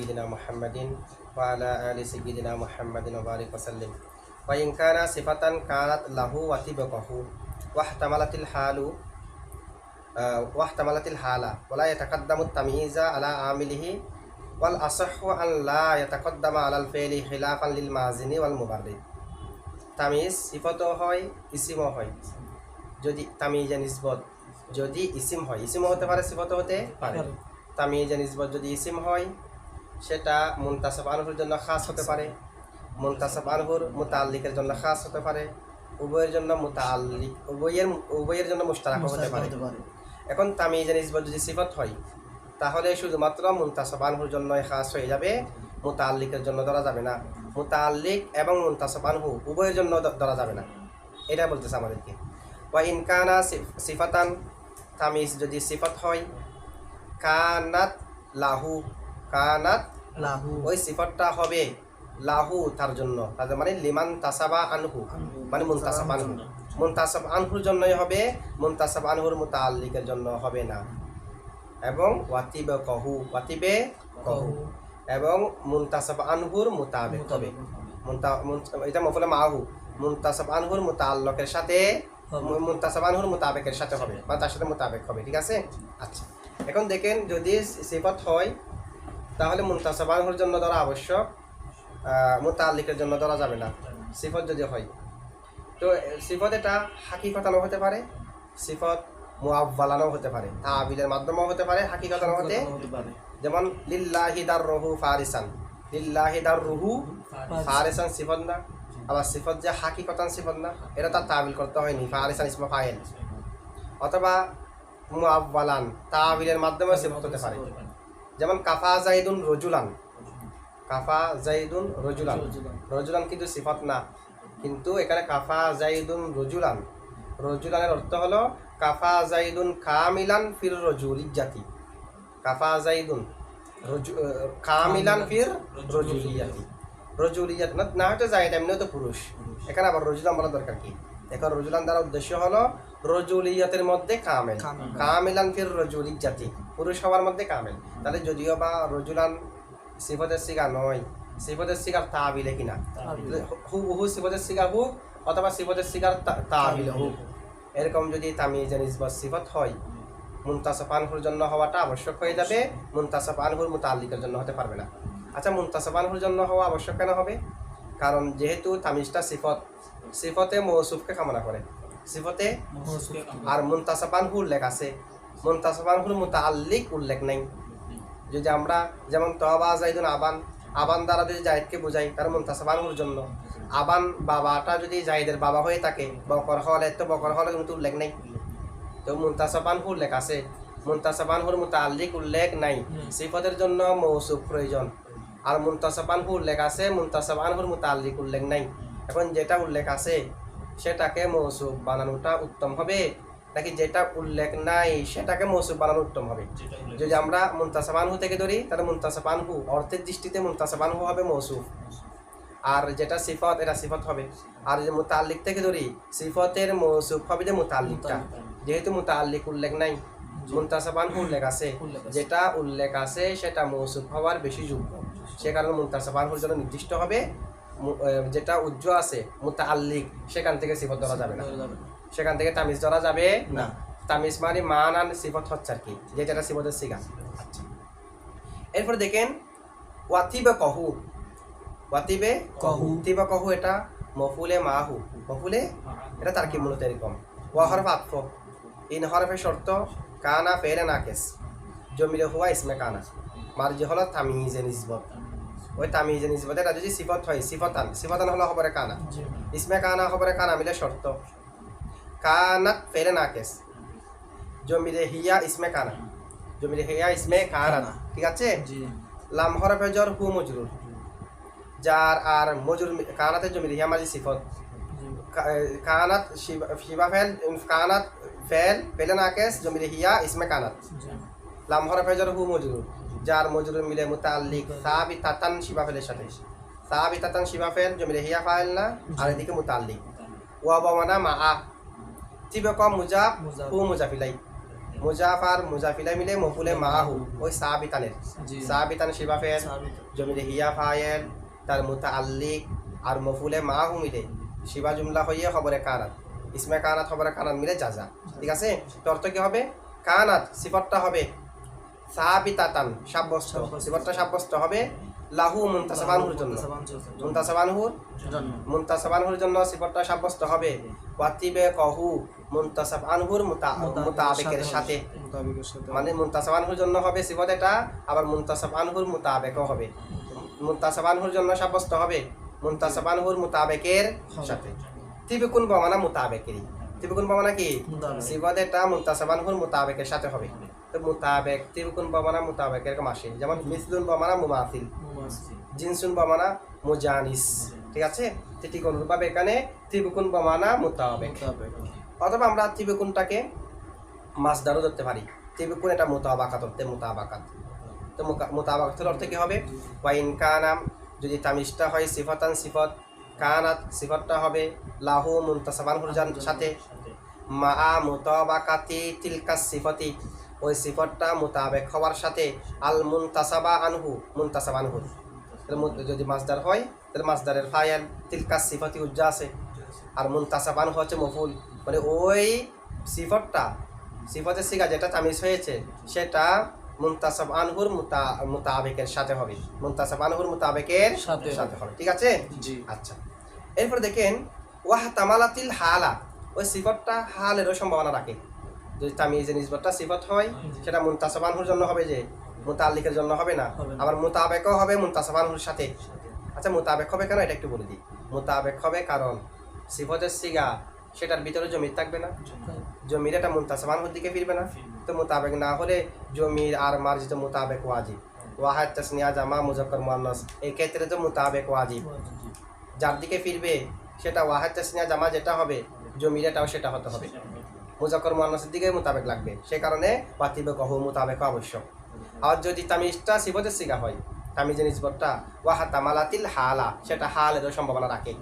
سيدنا محمد وعلى آل سيدنا محمد وبارك وسلم وإن كان صفة كانت له وطبقه واحتملت الحال آه، واحتملت الحالة ولا يتقدم التمييز على عامله والأصح أن لا يتقدم على الفعل خلافا للمازن والمبرد তামিজ সিফতও হয় ইসিমও হয় যদি তামিজে নিসবত যদি ইসিম হয় ইসিমও হতে পারে সিফতও হতে পারে তামিজে নিসবত যদি ইসিম হয় সেটা মুনতাসব আনহুর জন্য খাস হতে পারে। মুনতাসব আনহুর মুতাল্লিকের জন্য খাস হতে পারে। উভয়ের জন্য মুতাল্লিক উভয়ের উভয়ের জন্য মুস্তারাক হতে পারে। এখন তামিজে নিসবত যদি সিফত হয় তাহলে শুধুমাত্র মুনতাসব আনহুর জন্যই খাস হয়ে যাবে মুতাল্লিকের জন্য ধরা যাবে না। মুতাল্লিক এবং মুনতাসব আনহু উভয়ের জন্য ধরা যাবে না। এটা বলতেছে আমাদেরকে। ওয়া ইনকানা সিফ- সিফাতান তামিজ যদি সিফত হয় কানাত লাহু কানাত লাহু। ওই সিফতটা হবে লাহু তার জন্য। তার মানে লিমান তাসাবা আনহু মানে মুনতাসাব আনহু। মুনতাসাব আনহুর জন্যই হবে মুনতাসাব আনহুর মুতাল্লিকের জন্য হবে না। এবং ওয়াতিবে কহু ওয়াতিবে কহু। এবং মুনতাসাব আনহুর মুতাবেক হবে। মুনতা- মুন- এটা মফলে মাহু। মুনতাসাব আনহুর মুতাল্লকের সাথে মুনতাসাব আনহুর মুতাবেকের সাথে হবে বা তার সাথে মুতাবেক হবে ঠিক আছে? আচ্ছা। এখন দেখেন যদি সিফত হয় তাহলে মুনতাসাব আনহুর জন্য ধরা আবশ্যক মুতাল্লিকের জন্য ধরা যাবে না। সিফত যদি হয়। তো সিফত এটা হাকিকতানো হতে পারে সিফত মুআব্বালানো হতে পারে তাবিলের মাধ্যমেও হতে পারে হাকিকতানো হতে যেমন লিল্লাহি দার রহু ফারিসান। লিল্লাহি দার রুহু ফারিসান সিফত না আবার সিফত যে হাকিকতান সিফত না এটা তার তাবিল করতে হয়নি ফারিসান ইসমা ফাইল। অথবা মুআব্বালান তাবিলের মাধ্যমে সিফত হতে পারে। যেমন কাফা জাইদুন রজুলান। কাফা জাইদুন রজুলান। রজুলান। কিন্তু সিফত না। কিন্তু এখানে কাফা জাইদুন রজুলান। রজুলানের অর্থ হলো কাফা জাইদুন কামিলান ফির রজুলি জাতি কাফা জাইদুন রজু আহ, কামিলান ফির রজুলিয়াতি রজুলিয়াত না না হয়তো জায়দ এমনিও তো পুরুষ। এখানে আবার রজুলান বলার দরকার কি? এখন রজুলান দ্বারা উদ্দেশ্য হলো রজুলিয়াতের মধ্যে কামেল। কামেল। কামিলান ফির রজুলি জাতি। পুরুষ হওয়ার মধ্যে কামেল। তাহলে যদিও বা রজুলান সিফতের সিগা নয় সিফতের সিগার তাবিলে কিনা। হুবহু সিফতের সিগা হোক অথবা সিফতের শিকার তা- তাবিলে হোক এরকম যদি তামিজে নিসবত সিফত হয় মুনতাসব আনহুর জন্য হওয়াটা আবশ্যক হয়ে যাবে মুনতাসব আনহুর মুতাল্লিকের জন্য হতে পারবে না। আচ্ছা মুনতাসব আনহুর জন্য হওয়া আবশ্যক কেন হবে? কারণ যেহেতু তামিজটা সিফত সিফতে মৌসুফকে কামনা করে। সিফতে আর মুনতাসব আনহু উল্লেখ আছে। মুনতাসব আনহুর মুতাল্লিক উল্লেখ নেই। যদি আমরা যেমন তবা জাইদুন আবান আবান দ্বারা যদি জাহিদকে বোঝাই তার মুনতাসব আনহুর জন্য। আবান বাবাটা যদি জাহিদের বাবা হয়ে থাকে বকর হলে তো বকর হলে কিন্তু উল্লেখ নেই। তো মুনতাসাবান উল্লেখ আছে। মুনতাসাবান হুর মুতাল্লিক উল্লেখ নাই। সিফতের জন্য মৌসুফ প্রয়োজন। আর মুনতাসাবান উল্লেখ আছে মুনতাসাবান হুর মুতাল্লিক উল্লেখ নাই। এখন যেটা উল্লেখ আছে সেটাকে মৌসুফ বানানোটা উত্তম হবে। নাকি যেটা উল্লেখ নাই সেটাকে মৌসুফ বানানো উত্তম হবে? যদি আমরা মুনতাসাবানহু থেকে ধরি তাহলে মুনতাসাবানহু অর্থের দৃষ্টিতে মুনতাসাবানহু হবে মৌসুফ আর যেটা সিফত এটা সিফত হবে। আর যে মুতাল্লিক থেকে ধরি সিফতের মৌসুফ হবে যে মুতাল্লিকটা যেহেতু মুতাল্লিক উল্লেখ নাই মুনতাসাবানহু উল্লেখ উল্লেখ আছে। যেটা উল্লেখ আছে সেটা মৌসুফ হওয়ার বেশি যোগ্য। সে কারণে মুনতাসাবানহুর জন্য নির্দিষ্ট হবে যেটা উজ্জ্ব আছে মুতাল্লিক সেখান থেকে সিফত ধরা যাবে না। সেখান থেকে তামিজ ধরা যাবে না। তামিজ মানে মান আর সিফত হচ্ছে আর কি যেটা সিফতের সিগা আচ্ছা। এরপর দেখেন ওয়াতিবে কহু। ওয়াতিবে কহু। তিবা কহু এটা মফুলে মাহু। মফুলে এটা তার কি মূলত এরকম? ওয়া হরফ আতফ। ইন হরফে শর্ত কানা ফেলে নাকেস। জমিলে হুয়া ইসমে কানা। মার্জি হলো তামিজে নিসবত ওই তামিজে নিসবত এটা যদি সিফত হয় সিফতান। সিফতান হলো খবরে কানা। ইসমে কানা খবরে কানা মিলে শর্ত কানাত ফেলে নাকেস জমিলে হিয়া ইসমে কানা। জমিলে হিয়া ইসমে কানা। ঠিক আছে? লাম হরফে জর হু মজরুর যার আর মজুর কানাতে জমিলে হিয়া মাঝি সিফত। কানাত শিবা ফেল কানাত ফেল ফেলে নাকেস জমিলে হিয়া ইসমে কানাত। লাম হরফে জর হু মজরুর যার মজরুর মিলে মুতাল্লিক সাবি তাতান শিবা ফেলের সাথে সাবি তাতান শিবা ফেল জমিলে হিয়া ফাইল না আর এদিকে মুতাল্লিক। ওয়া বামানা মা আ তিবে কম মুজাব মুজাব। হু মুজাফিলাই মুজাফার মুজাফিলা মিলে মফুলে মাহু ওই সাবিতানের। সাবিতান শিবা ফেল সাবিত। জমিলে হিয়া ফায়েল তার মুতা আল্লিক আর মফুলে মাহু মিলে। শিবা জুমলা হইয়ে খবরে কানাত। ইসমে কানাত খবরে কানাত মিলে যাজা ঠিক আছে? তো অর্থ কি হবে? কানাত সিফতটা হবে সাবিতাতান সাব্যস্ত সিফতটা সাব্যস্ত হবে লাহু মুনতাসাবানহুর জন্য মুনতাসাবানহুর জন্য মুনতাসাব জন্য সিফতটা সাব্যস্ত হবে ওয়াতিবে কহু মুনতাসাবানহুর মুতাবেকের সাথে মানে মুনতাসাব আনহুর জন্য হবে সিফত এটা আবার মুনতাসাব আনহুর মুতাবেকও হবে মুনতাসাব আনহুর জন্য সাব্যস্ত হবে মুনতাসাব আনহুর মুতাবেকের সাথে তিবিকুন বমানা মুতাবেকেরই তিবিকুন বমানা কি। সিফত এটা মুনতাসাবানহুর মুতাবেকের সাথে হবে তো মুতাবেক তিবিকুন বমানা মুতাবেক এরকম আসে যেমন মিসলুন বমানা মুমাসিল। জিনসুন বমানা মুজানিস। ঠিক আছে? ঠিক অনুরূপভাবে এখানে ত্রিবুকুন বমানা মুতাবেক। অথবা আমরা ত্রিবুকুনটাকে মাছদারও ধরতে পারি। ত্রিবুকুন এটা মোতাবাকাত অর্থে মোতাবাকাত। তো মুকা- মোতাবাকাতের অর্থ কি হবে? ওয়াইন কানাম যদি তামিজটা হয় সিফতান সিফত কানাত সিফতটা হবে লাহু মুনতাসাবান হুরজান সাথে। মা মুতাবাকাতি তিলকা সিফতি। ওই সিফতটা মোতাবেক হওয়ার সাথে আল মুনতাসাবা আনহু। মুনতাসাব আনহু যদি মাছদার হয় তাহলে মাছদারের ফায়াল তিলকা সিফতি উজ্জা আছে। আর মুনতাসাব আনহু হচ্ছে মফুল মানে ওই সিফতটা সিফতের সিগা যেটা তামিজ হয়েছে সেটা মুনতাসাব আনহুর মুতা মুতাবেকের সাথে হবে। মুনতাসাব আনহুর মুতাবেকের সাথে। সাথে হবে। ঠিক আছে? জি। আচ্ছা। এরপর দেখেন ওয়াহ তামালাতিল হালা। ওই সিফতটা হালেরও সম্ভাবনা রাখে। যদি তামিজের নিসবতটা সিফত হয় সেটা মুনতাসাবানহুর জন্য হবে যে মুতাল্লিকের জন্য হবে না। আবার মুতাবেকও হবে মুনতাসাবানহুর সাথে। আচ্ছা মোতাবেক হবে কেন? এটা একটু বলে দিই। মোতাবেক হবে কারণ সিফতের সিগা সেটার ভিতরে জমির থাকবে না। জমির এটা মুনতাসাবানহুর দিকে ফিরবে না। তো মোতাবেক না হলে জমির আর মার্জিত মোতাবেক ওয়াজিব। ওয়াহাদ তাসনিয়া জামা মুজাক্কর মুয়ান্নাস এই ক্ষেত্রে তো মোতাবেক ওয়াজিব। যার দিকে ফিরবে সেটা ওয়াহাদ তাসনিয়া জামা যেটা হবে জমির এটাও সেটা হতে হবে। মুজাক্কর মুয়ান্নাসের দিকে মোতাবেক লাগবে। সে কারণে ওয়াতিবে কহ মোতাবেক আবশ্যক। আর যদি তামিজটা সিবতের সিগা হয় তামিজের নিসবতটা ওয়াহা তামালাতিল হালা সেটা হালেরও সম্ভাবনা রাখে।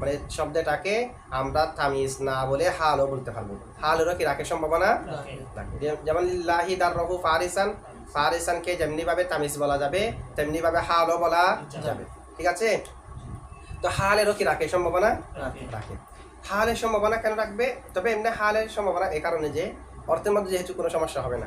মানে শব্দটাকে আমরা তামিজ না বলে হালও বলতে পারব। হালেরও কি রাখে সম্ভাবনা? যেমন লিল্লাহি দার রহু ফারিসান ফারিসানকে যেমনিভাবে তামিজ বলা যাবে তেমনিভাবে হালও বলা যাবে। ঠিক আছে? তো হালেরও কি রাখে সম্ভাবনা? রাখে। হালের সম্ভাবনা কেন রাখবে? তবে এমনি হালের সম্ভাবনা এ কারণে যে, অর্থের মধ্যে যেহেতু কোনো সমস্যা হবে না।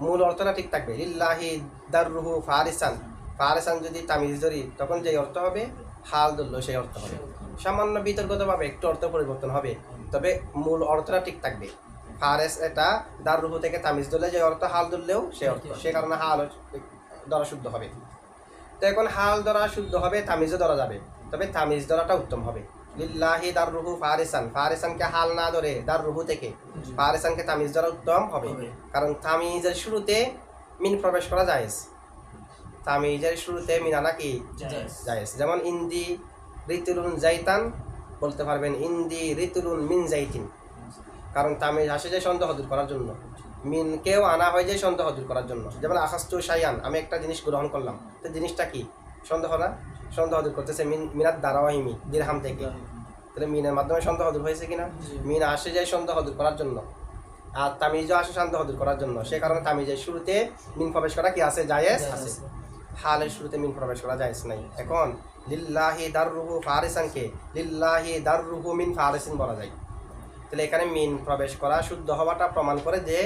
মূল অর্থটা ঠিক থাকবে। লিল্লাহি দাররুহু ফারিসান। ফারিসান যদি তামিজ ধরি, তখন যে অর্থ হবে? হাল ধরলো, সেই অর্থ হবে। সামান্য বিতর্কতভাবে একটু অর্থ পরিবর্তন হবে। তবে মূল অর্থটা ঠিক থাকবে। ফারেস এটা দাররুহু থেকে তামিজ ধরলে যে অর্থ হাল ধরলেও সে অর্থ। সে কারণে হাল ধরা শুদ্ধ হবে। তো এখন হাল ধরা শুদ্ধ হবে, তামিজও ধরা যাবে। তবে তামিজ ধরাটা উত্তম হবে। লিল্লাহি দার রুহু ফারিসান ফারিসানকে হাল না ধরে দার রুহু থেকে ফারিসানকে তামিজ ধরা উত্তম হবে। কারণ তামিজের শুরুতে মিন প্রবেশ করা জায়েজ। তামিজের শুরুতে মিন আনা কি জায়েজ। যেমন ইন্দি রিতুলুন জাইতান বলতে পারবেন ইন্দি রিতুলুন মিন জাইতিন। কারণ তামিজ আসে যে সন্দেহ দূর করার জন্য। মিনকেও আনা হয় যে সন্দেহ দূর করার জন্য। যেমন আকাস্তু সায়ান আমি একটা জিনিস গ্রহণ করলাম। তো জিনিসটা কি? সন্দেহ না? সন্দেহ দূর করতেছে মিন মিনার দারাওয়াহিমি দিরহাম থেকে। তাহলে মিনের মাধ্যমে সন্দেহ দূর হয়েছে কিনা? মিন আসে যায় সন্দেহ দূর করার জন্য। আর তামিজও আসে সন্দেহ দূর করার জন্য। সে কারণে তামিজের শুরুতে মিন প্রবেশ করা কি আছে? জায়েজ আছে। হালের শুরুতে মিন প্রবেশ করা জায়েজ নাই। এখন লিল্লাহি দাররুহু ফারিসানকে লিল্লাহি দাররুহু মিন ফারিসিন বলা যায়। তাহলে এখানে মিন প্রবেশ করা শুদ্ধ হওয়াটা প্রমাণ করে যে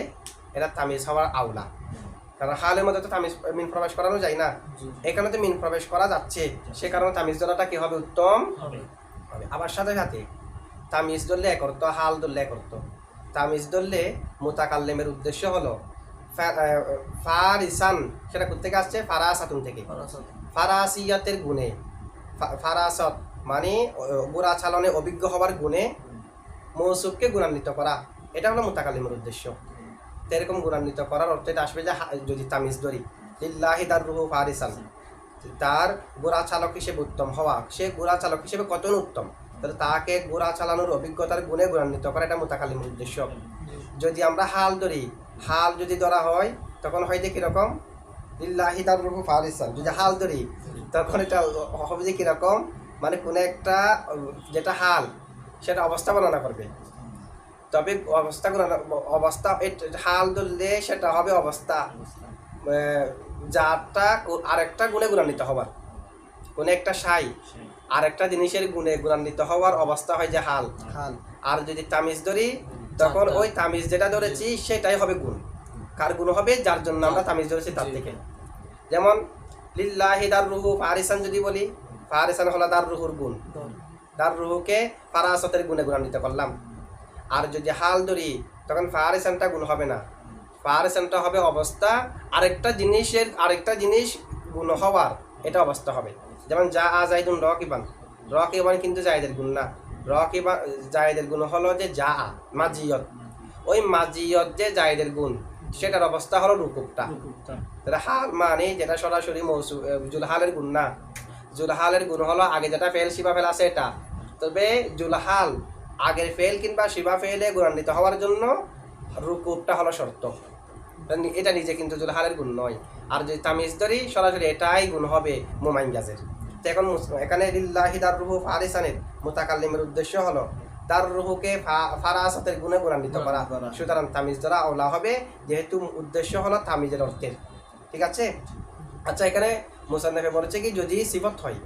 এটা তামিজ হওয়ার আওলা। কারণ হালের মধ্যে তো তামিজ মিন প্রবেশ করানো যায় না। এখানে তো মিন প্রবেশ করা যাচ্ছে। সে কারণে তামিজ ধরাটা কি হবে? উত্তম হবে। আবার সাথে সাথে তামিজ ধরলে এক অর্থ হাল ধরলে এক অর্থ। তামিজ ধরলে মোতাকাল্লেমের উদ্দেশ্য হলো ফারিসান সেটা কোথেকে আসছে? ফারাসাতুন থেকে। ফারাসিয়াতের গুণে। ফারাসত মানে গোড়া চালনে অভিজ্ঞ হওয়ার গুণে মৌসুফকে গুণান্বিত করা। এটা হলো মোতাকালিমের উদ্দেশ্য। তো এরকম গুণান্বিত করার অর্থ এটা আসবে যে যদি তামিজ ধরি, লিল্লাহি দার রুহু ফারিসান। তার গোড়া চালক হিসেবে উত্তম হওয়া, সে গোড়া চালক হিসেবে কতন উত্তম? তাহলে তাকে গোড়া চালানোর অভিজ্ঞতার গুণে গুণান্বিত করা এটা মোতাকালিমের উদ্দেশ্য। যদি আমরা হাল ধরি, হাল যদি ধরা হয়, তখন হয় যে কীরকম? লিল্লাহি দার রুহু ফারিসান। যদি হাল ধরি, তখন এটা হবে যে কীরকম? মানে কোনো একটা, যেটা হাল, সেটা অবস্থা বর্ণনা করবে। তবে অবস্থা গুণানো- অবস্থা হাল ধরলে সেটা হবে অবস্থা। যারটা আরেকটা গুণে গুণান্বিত হবার। কোন একটা সাই আরেকটা জিনিসের গুণে গুণান্বিত হওয়ার অবস্থা হয় যে হাল। হাল। আর যদি তামিজ ধরি তখন ওই তামিজ যেটা ধরেছি সেটাই হবে গুণ। কার গুণ হবে? যার জন্য আমরা তামিজ ধরেছি তার থেকে। যেমন লিল্লাহি দার রুহু ফারিসান যদি বলি ফারিসান হলো দার রুহুর গুণ। দার রুহুকে ফারাসতের গুণে গুণান্বিত করলাম। আর যদি হাল ধরি তখন ফারিসানটা গুণ হবে না। ফারিসানটা হবে অবস্থা আরেকটা জিনিসের আরেকটা জিনিস গুণ হওয়ার এটা অবস্থা হবে। যেমন যা আ জাইদুন রকিবান রকিবান কিন্তু জায়দের গুণ না। রকিবান জায়দের গুণ হলো যে যা আ মাজিয়ত। ওই মাজিয়ত যে জায়দের গুণ সেটার অবস্থা হলো রুকুবটা। তাহলে হাল মানে যেটা সরাসরি মৌসু জুলহালের গুণ না। জুলহালের গুণ হলো আগে যেটা ফেল শিবা ফেল আছে এটা। তবে জুলহাল আগের ফেল কিংবা শিবা ফেলে গুণান্বিত হওয়ার জন্য রুকুবটা হলো শর্ত। এটা নিজে কিন্তু জুলহালের গুণ নয়। আর যদি তামিজ ধরি সরাসরি এটাই গুণ হবে মোমাইঙ্গাজের তো এখন এখানে লিল্লাহি দার রুহু ফারিসানের মুতাকাল্লিমের উদ্দেশ্য হলো তার রুহুকে ফারাসাতের গুণে গুণান্বিত করা। করা। সুতরাং তামিজ দ্বারা ওলা হবে যেহেতু উদ্দেশ্য হলো তামিজের অর্থের। ঠিক আছে? আচ্ছা এখানে মুসান্নফে বলেছে কি যদি সিফত হয়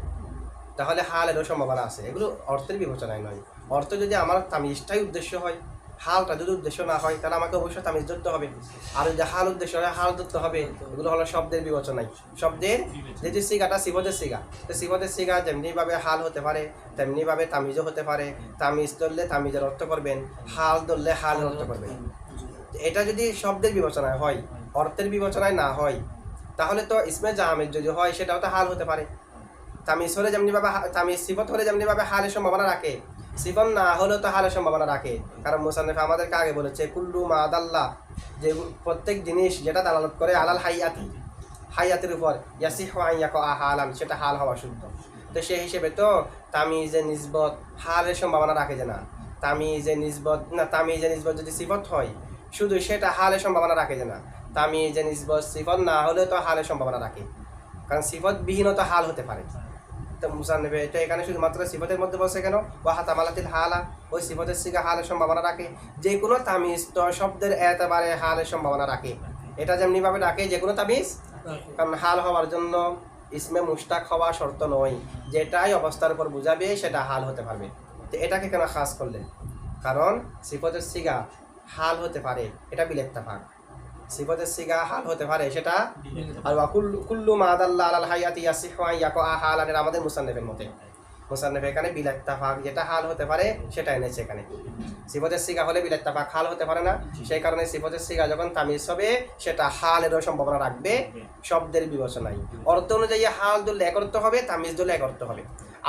তাহলে হালেরও সম্ভাবনা আছে। এগুলো অর্থের বিবেচনায় নয়। অর্থ যদি আমার তামিজটাই উদ্দেশ্য হয়, হালটা যদি উদ্দেশ্য না হয়, তাহলে আমাকে অবশ্যই তামিজ ধরতে হবে। আর যদি হাল উদ্দেশ্য হয় হাল ধরতে হবে এগুলো হলো শব্দের বিবেচনায় শব্দের যেহেতু সিগাটা সিফতের সিগা। তো সিফতের সিগা যেমনিভাবে হাল হতে পারে, তেমনিভাবে তামিজও হতে পারে। তামিজ ধরলে তামিজের অর্থ করবেন, হাল ধরলে হাল অর্থ করবেন। এটা যদি শব্দের বিবেচনায় হয়, অর্থের বিবেচনায় না হয়, তাহলে তো ইসমে জাহামের যদি হয়, সেটাও তো হাল হতে পারে। তামিজ হলে যেমনিভাবে তামিজ সিফত হলে যেমনিভাবে হালের সম্ভাবনা রাখে সিফত না হলেও তো হালের সম্ভাবনা রাখে। কারণ মুসান্নফ আমাদেরকে আগে বলেছে, কুল্লু মা আদাল্লাহ যে প্রত্যেক জিনিস যেটা দালালত করে, আলাল হাইয়াতি হাইয়াতের উপর, ইয়াসিহ আইয়াক হালান সেটা হাল হওয়া শুদ্ধ। তো সেই হিসেবে তো তামিজে নিসবত হালের সম্ভাবনা রাখে যে না। তামিজে নিসবত, না, তামিজে নিসবত যদি সিফত হয়, শুধু সেটা হালের সম্ভাবনা রাখে যে না। তামিজে নিসবত সিফত না হলেও তো হালের সম্ভাবনা রাখে। কারণ সিফত বিহীন তো হাল হতে পারে। এটা এখানে শুধুমাত্র সিফতের মধ্যে বসে কেন? ওয়াহা তামালাতিল হালা ওই সিফতের সিগা হালের সম্ভাবনা রাখে। যে কোনো তামিজ তো শব্দের এতবারে হালের সম্ভাবনা রাখে। এটা যেমনিভাবে রাখে যে কোনো তামিজ কারণ হাল হওয়ার জন্য ইসমে মুস্তাক হওয়া শর্ত নয়। যেটাই অবস্থার উপর বুঝাবে সেটা হাল হতে পারবে। তো এটাকে কেন খাস করলেন? কারণ সিফতের সিগা হাল হতে পারে এটা বিলেত্তাফাক। সিফতের সিগা হাল হতে পারে সেটা আর কুল্লু কুল্লু মাদাল্লা আলাল হায়াতি ইয়াসিহু ইয়াকা হালানের আমাদের মুসান্নফের মতে। মুসান্নফ এখানে বিলাত্তাফাক যেটা হাল হতে পারে সেটা এনেছে এখানে। সিফতের সিগা হলে বিলাত্তাফাক হাল হতে পারে না সেই কারণে সিফতের সিগা যখন তামিজ হবে সেটা হালেরও সম্ভাবনা রাখবে শব্দের বিবেচনায়। অর্থ অনুযায়ী হাল ধরলে এক অর্থ হবে তামিজ ধরলে এক অর্থ হবে।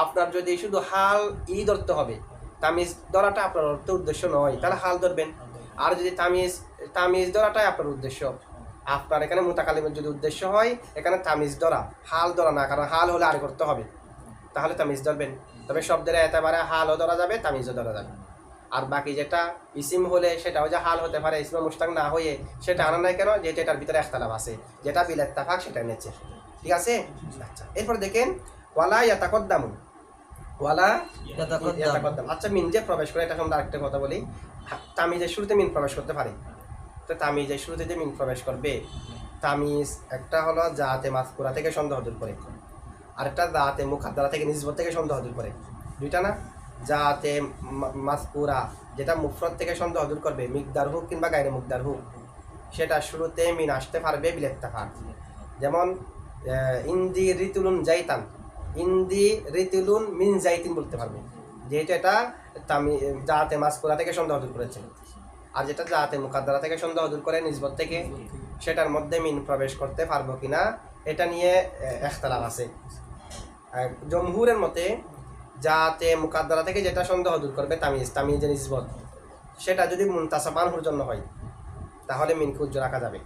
আপনার যদি শুধু হাল ই ধরতে হবে তামিজ ধরাটা আপনার অর্থ উদ্দেশ্য নয় তাহলে হাল ধরবেন। আর যদি তামিজ তামিজ ধরাটাই আপনার উদ্দেশ্য। আপনার এখানে মোতাকালিমের যদি উদ্দেশ্য হয় এখানে তামিজ ধরা হাল ধরা না কারণ হাল হলে আর করতে হবে। তাহলে তামিজ ধরবেন। তবে শব্দের একেবারে হালও ধরা যাবে তামিজও ধরা যাবে। আর বাকি যেটা ইসিম হলে সেটাও যে হাল হতে পারে ইসমে মুস্তাক না হয়ে সেটা আনা নাই কেন? যেহেতু এটার ভিতরে একতালাভ আছে। যেটা বিলের তাফাক সেটা এনেছে ঠিক আছে? আচ্ছা এরপর দেখেন ওয়ালা ইয়াতাকদ্দামু ওয়ালা। ইয়াতাকদ্দাম। আচ্ছা মিন যে প্রবেশ করে এটা আমরা আরেকটা কথা বলি। তামিজের শুরুতে মিন প্রবেশ করতে পারে। তো তামিজের শুরুতে যে মিন প্রবেশ করবে, তামিজ একটা হলো জাতে মাসকুরা থেকে সন্দেহ দূর করে। আরেকটা জাতে মুখাদ্দারা থেকে নিজবত থেকে সন্দেহ দূর করে। দুইটা না? জাতে মাসকুরা যেটা মুফরত থেকে সন্দেহ দূর করবে, মিকদার হোক কিংবা গাইরে মুকদার হোক, সেটা শুরুতে মিন আসতে পারবে বিলেত্তাফাক যেমন ইন্দি রিতুলুন জাইতান। ইন্দি রিতুলুন মিন জাইতিন বলতে পারবে। যেহেতু এটা তামি, জাতে মাসকুরা থেকে সন্দেহ দূর করেছে। আর যেটা জাতে মুখাদ্দারা থেকে সন্দেহ দূর করে নিজবত থেকে, সেটার মধ্যে মিন প্রবেশ করতে পারব কিনা, এটা নিয়ে একতলাপ আছে। জমহুরের মতে যাতে মুকাদ্দারা থেকে যেটা সন্দেহ দূর করবে তামিজ, তামিজের নিজবত, সেটা যদি মুন্তাসাবানহুর জন্য হয়, তাহলে মিনকে উজ্জ্ব রাখা যাবে।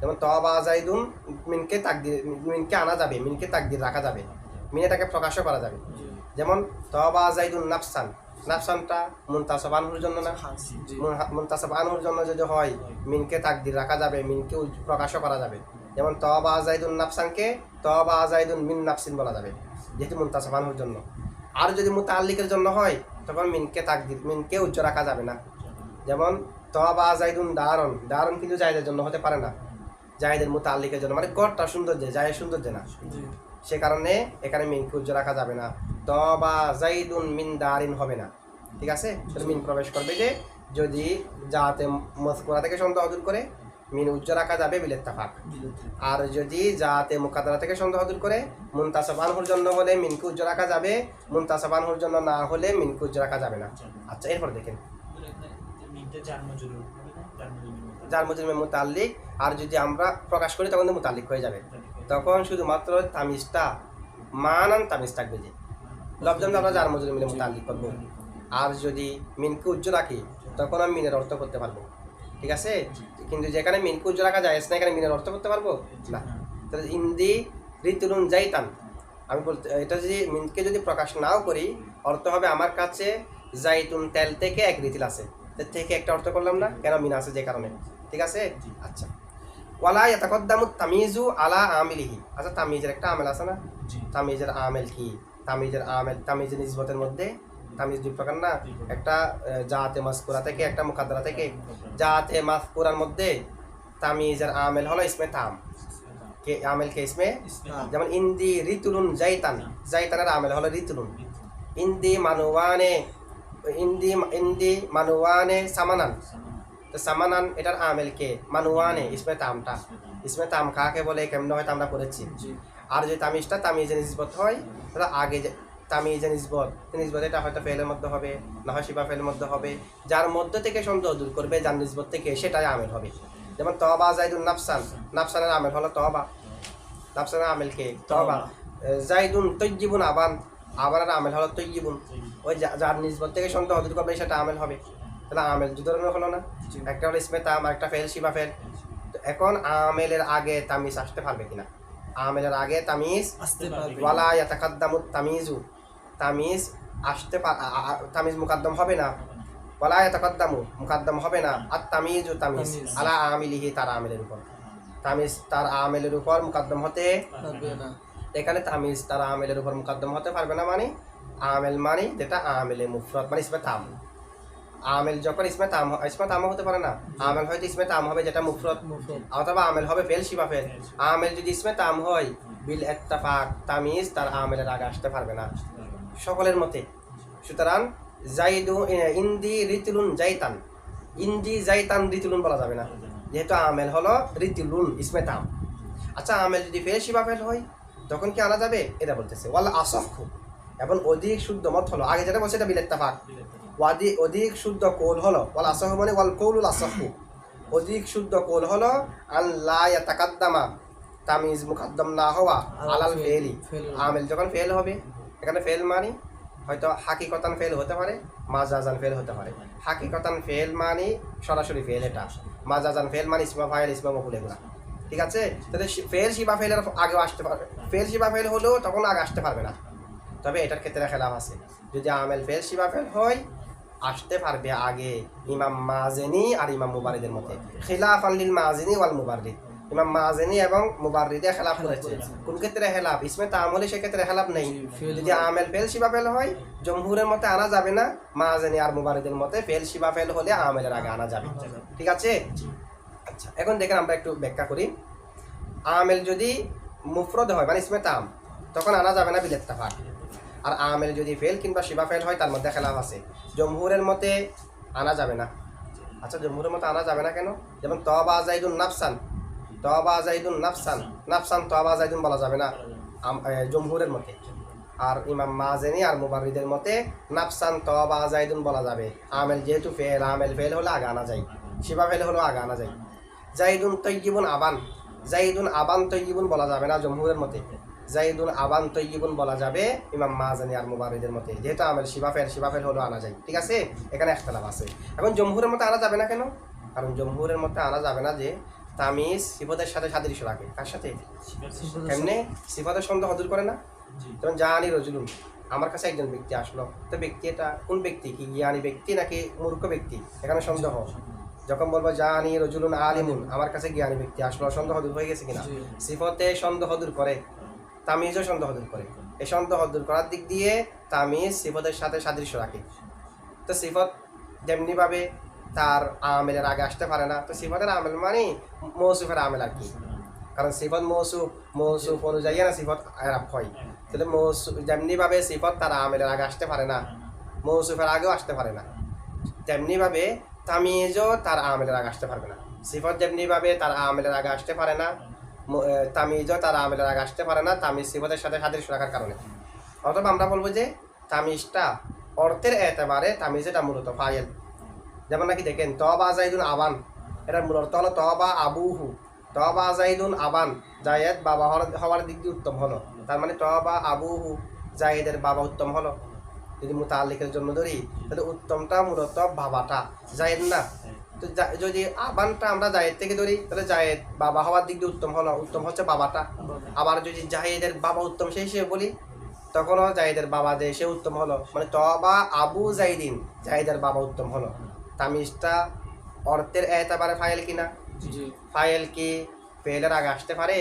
যেমন তবা জাইদুন মিনকে তাকদির, মিনকে আনা যাবে, মিনকে তাকদির রাখা যাবে মিনেটাকে প্রকাশও করা যাবে। যেমন তবা জাইদুন নাফসান নাফসানটা মুন্তাসাবানহুর জন্য না? মুন্তাসাব আনুর জন্য যদি হয় মিনকে তাকদির রাখা যাবে মিনকে প্রকাশও করা যাবে। যেমন তবা আজাইদুন নাফসানকে তবা আজাইদুন মিন নাফসিন বলা যাবে যেহেতু মুন্তাসাব আনুর জন্য। আর যদি মুতাল্লিকের জন্য হয় তখন মিনকে তাকদির মিনকে উজ্জ্ব রাখা যাবে না। যেমন তবা জাইদুন দারন দারন কিন্তু জায়দের জন্য হতে পারে না। জায়দের মুতাল্লিকের জন্য মানে গড়টা সৌন্দর্য জায়ের সৌন্দর্য না। সে কারণে এখানে মিনকে কুজ্জ রাখা যাবে না। তবা জাইদুন মিন দারিন হবে না। ঠিক আছে? মিন প্রবেশ করবে যে, যদি যাতে মস্কুরা থেকে সন্দেহ দূর করে, মিন উজ্জ রাখা যাবে বিলের তাফাক আর যদি যাতে মুকাদ্দারা থেকে সন্দেহ দূর করে মুনতাসাব আনহুর জন্য হলে মিনকে উজ্জ রাখা যাবে মুনতাসাব আনহুর জন্য না হলে মিনকে উজ্জ রাখা যাবে না। আচ্ছা এরপর দেখেন। যার মধ্যে মুতাল্লিক আর যদি আমরা প্রকাশ করি, তখন মুতাল্লিক হয়ে যাবে। তখন শুধুমাত্র তামিজটা, মানান তামিজ থাকবে যে। লফজান আমরা যার মজুরি মিলে মুতাল্লিক করব। আর যদি মিনকে উজ্জ রাখি তখন আমি মিনের অর্থ করতে পারব। ঠিক আছে? কিন্তু যেখানে মিনকে উজ্জ রাখা যায় না এখানে মিনের অর্থ করতে পারব? না। তাহলে ইন্দি ঋতুলুন যাইতাম। আমি বলতে এটা যদি মিনকে যদি প্রকাশ নাও করি অর্থ হবে আমার কাছে জাইতুন তেল থেকে এক রিতিল আছে। থেকে একটা অর্থ করলাম না? কেন মিন আছে যে কারণে? ঠিক আছে? আচ্ছা। ওয়ালা ইয়াতাকদ্দামু তামিজু আলা আমিলিহি। আচ্ছা তামিজের একটা আমেল আছে না? তামিজের আমেল কি? তামিজের আমেল তামিজের নিসবতের মধ্যে তামিজ দুই প্রকার না? একটা জাতে মাসকুরা থেকে একটা মুকাদ্দারা থেকে। জাতে মাসকুরার মধ্যে তামিজের আমেল হলো ইসমে তাম। কে আমেল কে ইসমে? যেমন ইন্দি রিতুলুন জাইতান। জাইতানের আমেল হলো রিতুলুন। ইন্দি মানুয়ানে ইন্দি ইন্দি মানুয়ানে সামানান। তো সামানান এটার আমেল কে? মানুয়ানে ইসমে তামটা। ইসমে তাম। কাকে বলে? কেমন হয়তো আমরা করেছি আর যে তামিজটা তামিজে নিসবত হয় তাহলে আগে যে তামিজে নিসবত নিসবত এটা হয়তো ফেলের মধ্যে হবে না হয় শিবা ফেলের মধ্যে হবে যার মধ্যে থেকে সন্দেহ দূর করবে যার নিসবত থেকে সেটাই আমেল হবে। যেমন তবা জাইদুন নাফসান নাফসানের আমেল হলো তবা নাফসানের আমেল কে? তবা জাইদুন তৈজিবুন আবান আবানের আমেল হলো তৈজিবুন ওই যা- যার নিসবত থেকে সন্দেহ দূর করবে সেটা আমেল হবে। তাহলে আমেল দু ধরনের হলো না? একটা হলো ইসমে তাম একটা ফেল শিবা ফেল তো এখন আমেলের আগে তামিজ আসতে পারবে কিনা? আমেলের আগে তামিজ ওয়ালা ইয়াতাকাদ্দামু তামিজু। তামিজ আসতে তামিজ মুকাদ্দম হবে না। ওয়ালা ইয়াতাকাদ্দামু মুকাদ্দম হবে না। আর তামিজু তামিজ। আলা আমিলিহি তার আমেলের উপর। তামিজ তার আমেলের উপর মুকাদ্দম হতে পারবে না। এখানে তামিজ তার আমেলের উপর মুকাদ্দম হতে পারবে না মানে আমেল মানে যেটা আমেলে মুফরত মানে ইসমে তাম আমেল যখন ইসমে তাম হয়- ইসমে তাম হতে পারে না। আমেল হয়তো ইসমে তাম হবে যেটা মুফরত। অথবা আমেল হবে ফেল শিবা ফেল। আমেল যদি ইসমে তাম হয় বিল এত্তাফাক তামিজ তার আমেলের আগে আসতে পারবে না। সকলের মতে। সুতরাং জাইদু ইন্দি রিতুলুন জাইতান। ইন্দি জাইতান রিতুলুন বলা যাবে না। যেহেতু আমেল হলো রিতুলুন ইসমে তাম। আচ্ছা আমেল যদি ফেল শিবা ফেল হয় তখন কি আনা যাবে? এটা বলতেছে ওয়াল আসফ এবং অধিক শুদ্ধ মত হলো। আগে যেটা বলছে এটা বিল এত্তাফাক ওয়াদি অধিক শুদ্ধ কোল হলো? ওয়াল আসহ মানে ওয়াল কৌলুল আসহু। অধিক শুদ্ধ কোল হলো? আল্লাহ ইয়াতাকাদ্দামা। তামিজ মুকাদ্দম না হওয়া। আলাল ফেলি আমেল যখন ফেল হবে এখানে ফেল মানি। হয়তো হাকিকতান ফেল হতে পারে মাজাজান ফেল হতে পারে। হাকিকতান ফেল মানি সরাসরি ফেল এটা। মাজাজান ফেল মানে ইসমা ফাইল ইসমা মহুল এগুলা। ঠিক আছে? তাহলে ফেল শিবা ফেলের আগেও আসতে পারবে ফেল শিবা ফেল হলেও তখন আগে আসতে পারবে না। তবে এটার ক্ষেত্রে খেলাফ আছে। যদি আমেল ফেল শিবা ফেল হয় আসতে পারবে আগে ইমাম মাজেনি আর ইমাম মুবারিদের মতে খিলাফ আল্লিল মাজেনি ওয়াল মুবারিদ ইমাম মাজেনি এবং মুবারিদে খেলাফ করেছে। কোন ক্ষেত্রে খেলাফ? ইসমে তাম হলে সেক্ষেত্রে খেলাফ নেই। যদি আমেল ফেল শিবা ফেল হয় জমহুরের মতে আনা যাবে না মাজেনি আর মুবারিদের মতে ফেল শিবা ফেল হলে আমেলের আগে আনা যাবে। ঠিক আছে? আচ্ছা এখন দেখেন আমরা একটু ব্যাখ্যা করি। আমেল যদি মুফরদ হয় মানে ইসমে তাম তখন আনা যাবে না বিলেত তাফাক আর আমেল যদি ফেল কিংবা শিবা ফেল হয়, তার মধ্যে খেলাফ আছে। জমহুরের মতে আনা যাবে না। আচ্ছা জমহুরের মতে আনা যাবে না কেন? যেমন তবা জাইদুন নাফসান। তবা জাইদুন নাফসান। নাফসান তবা জাইদুন বলা যাবে না। জমহুরের মতে। আর ইমাম মাজেনি আর মুবারিদের মতে নাফসান তবা জাইদুন বলা যাবে। আমেল যেহেতু ফেল আমেল ফেল হলে আগে আনা যায়। শিবা ফেল হলেও আগে আনা যায়। জাইদুন তৈজিবুন আবান। জাইদুন আবান তৈজিবুন বলা যাবে না জমহুরের মতে। জাইদুন আবান তৈজিবুন বলা যাবে ইমাম মাজানি আর মুবারিদের মতে। যেহেতু আমেল শিবা ফেল শিবা ফেল আনা যায়। ঠিক আছে? এখানে একতলাপ আছে। এখন জমহুরের মতো আনা যাবে না কেন? কারণ জমহুরের মতে আনা যাবে না যে তামিজ সিফতের সাথে সাদৃশ্য রাখে। কার সাথে? এমনি সিফতের সন্দেহ দূর করে না? যেমন জাহানি রজুলুন আমার কাছে একজন ব্যক্তি আসলো। তো ব্যক্তি এটা কোন ব্যক্তি? কি জ্ঞানী ব্যক্তি নাকি মূর্খ ব্যক্তি? এখানে সন্দেহ। যখন বলব জাহানি রজুলুন আলিমুন আমার কাছে জ্ঞানী ব্যক্তি আসলো। সন্দেহ দূর হয়ে গেছে কিনা। সিফতে সন্দেহ দূর করে। তামিজও সন্দেহ দূর করে। এই সন্দেহ দূর করার দিক দিয়ে তামিজ সিফতের সাথে সাদৃশ্য রাখে। তো সিফত যেমনিভাবে তার আমেলের আগে আসতে পারে না, তো সিফতের আমেল মানে মৌসুফের আমেল আর কি। কারণ সিফত মৌসুফ মৌসুফ অনুযায়ী না সিফত আরাপ হয়। তাহলে মৌসুফ, যেমনিভাবে সিফত তার আমেলের আগে আসতে পারে না, মৌসুফের আগেও আসতে পারে না। তেমনিভাবে তামিজও তার আমেলের আগে আসতে পারবে না। সিফত যেমনিভাবে তার আমেলের আগে আসতে পারে না তামিজও তারা আমেলের আগে আসতে পারে না, তামিজ সিফতের সাথে সাদৃশ্য রাখার কারণে। অথবা আমরা বলব যে, তামিজটা অর্থের এতেবারে তামিজ এটা মূলত ফাইল যেমন নাকি দেখেন তবা জাইদুন আবান এটা মূল অর্থ হলো তবা আবুহু। তবা জাইদুন আবান জায়েদ বাবা হওয়ার- দিক দিয়ে উত্তম হলো। তার মানে ত তবা আবুহু জায়েদের বাবা উত্তম হলো। যদি মুতাল্লিকের জন্য ধরি, তাহলে উত্তমটা মূলত বাবাটা জায়েদ না। তো যদি আবানটা আমরা জায়েদ থেকে ধরি তাহলে জায়েদ বাবা হওয়ার দিক দিয়ে উত্তম হলো উত্তম হচ্ছে বাবাটা। আবার যদি জাহিদের বাবা উত্তম সেই হিসেবে বলি তখনও জাহিদের বাবা যে সে উত্তম হলো। মানে তবা আবু জাইদিন জাহিদের বাবা উত্তম হলো। তামিজটা অর্থের এতাবারে ফাইল কিনা? ফাইল কি ফেলের আগে আসতে পারে?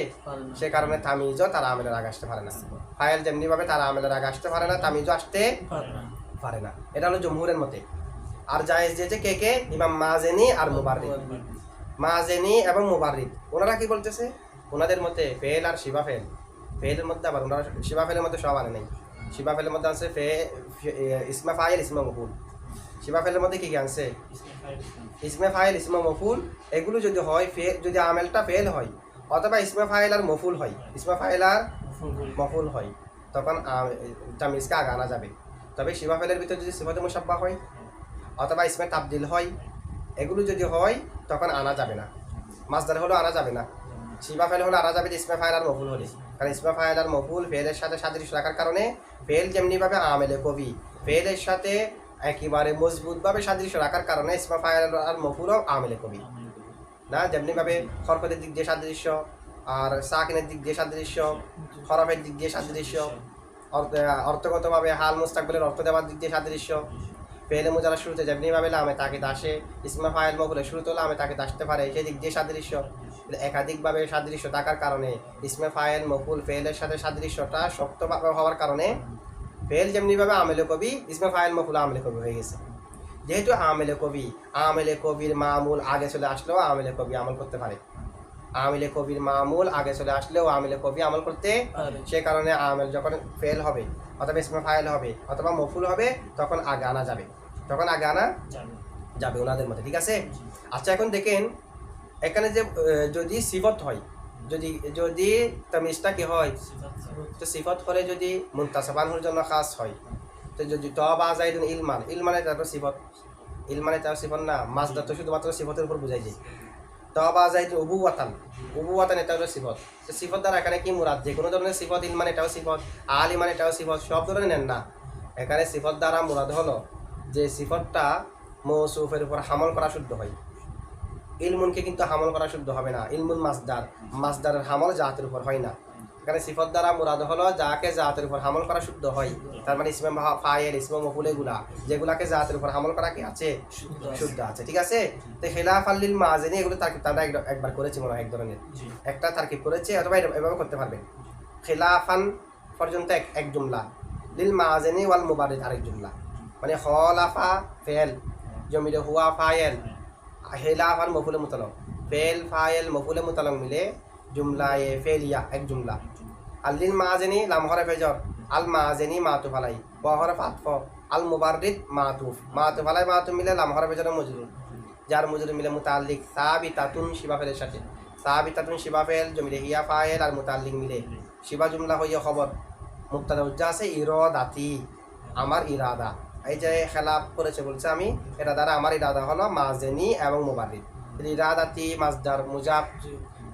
সে কারণে তামিজও তারা আমেলের আগে আসতে পারে না। ফাইল যেমনিভাবে তারা আমেলের আগে আসতে পারে না তামিজও আসতে পারে না। পারে না। এটা হলো জমহুরের মতে। আর জায়েজ দিয়েছে কে কে? ইমাম মাজেনি আর মুবাররিদ। মাজেনি এবং মুবাররিদ। ওনারা কি বলতেছে? ওনাদের মধ্যে ফেল আর শিবা ফেল। ফেলের মধ্যে আবার ওনারা শিবা ফেলের মধ্যে সব আনে নাই। শিবা ফেলের মধ্যে আছে ফে ইসমা ফাইল, ইসমা মফুল। শিবা ফেলের মধ্যে কি কি আনছে? ইসমে ফাইল, ইসমা মফুল। এগুলো যদি হয়, ফে যদি আমেলটা ফেল হয়, অথবা ইসমে ফাইল আর মফুল হয়, ইসমা ফাইল আর মফুল হয়, তখন তামিজকে আগে আনা যাবে। তবে শিবা ফেলের ভিতরে যদি সিফাতে মুসাব্বা হয় অথবা ইসমে তাবদিল হয়, এগুলো যদি হয়, তখন আনা যাবে না। মাছদার হলেও আনা যাবে না। শিবা ফেল হলে আনা যাবে যে ইসমে ফাইল আর মফুল হলে। কারণ ইসমে ফাইল আর মফুল ফেলের সাথে সাদৃশ্য রাখার কারণে ফেল যেমনিভাবে আমেলে কবি, ফেলের সাথে একেবারে মজবুতভাবে সাদৃশ্য রাখার কারণে ইসমা ফাইল আর মফুলও আমেলে কবি। না, যেমনিভাবে খরকতের দিক দিয়ে সাদৃশ্য, আর সাকিনের দিক দিয়ে সাদৃশ্য, খরফের দিক দিয়ে সাদৃশ্য, অর্থ- অর্থগতভাবে হাল মুস্তাকবিলের অর্থ দেওয়ার দিক দিয়ে সাদৃশ্য ফেলে মোজারা শুরুতে যেমনিভাবে লামে তাকে দাসে ইসমা ফাইল শুরু শুরুতে লামে তাকে দাসতে পারে। সেদিক দিয়ে সাদৃশ্য একাধিকভাবে সাদৃশ্য থাকার কারণে ইসমে ফাইল মকুল ফেলের সাথে সাদৃশ্যটা শক্তভাবে হওয়ার কারণে ফেল যেমনিভাবে আমেলে কবি ইসমে ফাইল মকুল আমেলে কবি হয়ে গেছে। যেহেতু আমেলে কবি আমেলে কবির মামুল আগে চলে আসলেও আমেলে কবি আমল করতে পারে। আমিলে কবির মামুল আগে চলে আসলেও আমিলে কবি আমল করতে সে কারণে আমেল যখন ফেল হবে অথবা ইসমে ফাইল হবে অথবা মফুল হবে তখন আগে আনা যাবে। তখন আগে আনা যাবে ওনাদের মধ্যে ঠিক আছে? আচ্ছা এখন দেখেন এখানে যে যদি সিফত হয় যদি যদি তামিজটা কি হয় তো সিফত হলে যদি মুন্তাসাবানহুর জন্য খাস হয় তো যদি তবা জাইদুন ইলমান ইলমানে তারপর সিফত ইলমানে তার সিফত না মাজদা তো শুধুমাত্র সিফতের উপর বুঝাই যায়। তবা জাইদুন উবু ওয়াতান উবু ওয়াতান এটা হলো সিফত। তো সিফত দ্বারা এখানে কি মুরাদ? যে কোনো ধরনের সিফত ইলমান এটাও সিফত আল ইমান এটাও সিফত সব ধরনের নেন না। এখানে সিফত দ্বারা মুরাদ হলো যে সিফতটা মৌসুফের উপর হামল করা শুদ্ধ হয়। ইলমুনকে কিন্তু হামল করা শুদ্ধ হবে না। ইলমুন মাসদার। মাসদারের হামল জাহাতের উপর হয় না। এখানে সিফত দ্বারা মুরাদ হলো যাকে জাহাতের উপর হামল করা শুদ্ধ হয়। তার মানে ইসমে ফায়েল ইসমে মফুল এগুলা। যেগুলাকে জাহাতের উপর হামল করা কি আছে? শুদ্ধ আছে। ঠিক আছে? তো হেলাফ আল্লিল মাজেনি এগুলো তারকিব আমরা এক- একবার করেছে মনে হয় এক ধরনের। একটা তারকিব করেছে অথবা এভাবে করতে পারবে খেলাফান পর্যন্ত এক এক জুমলা। লিল মাজেনি ওয়াল মুবারিদ আরেক জুমলা। মানে হলাফা ফেল। জমিলে হুয়া, ফায়েল। হেলাফ আর মফুলে মুতালক ফেল, ফায়েল, মফুলে মুতালক মিলে জুমলায়ে ফেলিয়া, এক জুমলা। আল্লিল মাজেনি লামহরে ফেজর, আল মাজেনি মাতু ফালাই বহরে ফাতফ, আল মুবারিদ মাতুফ। মাতু ফালাই মাতু মিলে লামহরে ফেজরে মজরুর যার মজুরি মিলে মুতাল্লিক সাবি তাতুন শিবাফেলের সাথে। সাবি তাতুন শিবাফেল জমিলে হিয়া, ফায়েল আর মুতাল্লিক মিলে শিবা জুমলা হইয়া খবর। মুক্তাদা উজ্জা আছে, ইরদাতি। আমার ইরাদা। এই যে খেলাপ করেছে বলছে আমি এটা দ্বারা আমার ইরাদা হলো মাজেনি এবং মুবারিদ ইরাদাতি মাজদার মুজাব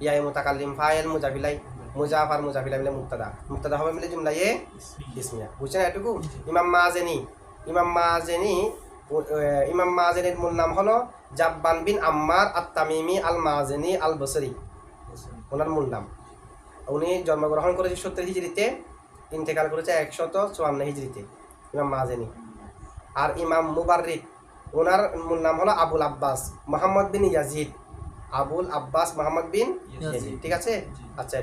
ইয়াই মুতাকাল্লিম ফায়েল মুজাবিলাই মুজাফ আর মুজাফিলাই মিলে মুক্তাদা মুক্তাদা হবে মিলে জুমলা ইয়ে ইসমিয়া। বুঝছেন এটুকু? ইমাম মাজেনি। ইমাম মাজেনি এ, ইমাম মাজেনির মূল নাম হলো জাব্বান বিন আম্মার আত তামিমি আল মাজেনি আল বসরি ওনার মূল নাম। উনি জন্মগ্রহণ করেছে সত্তর হিজড়িতে ইন্তেকাল করেছে একশত চুয়ান্ন হিজড়িতে ইমাম মাজেনি। আর ইমাম মুবারিক ওনার মূল নাম হলো Abul Abbas Mohammad bin Yazid. Abul Abbas Mohammad bin ঠিক আছে? আচ্ছা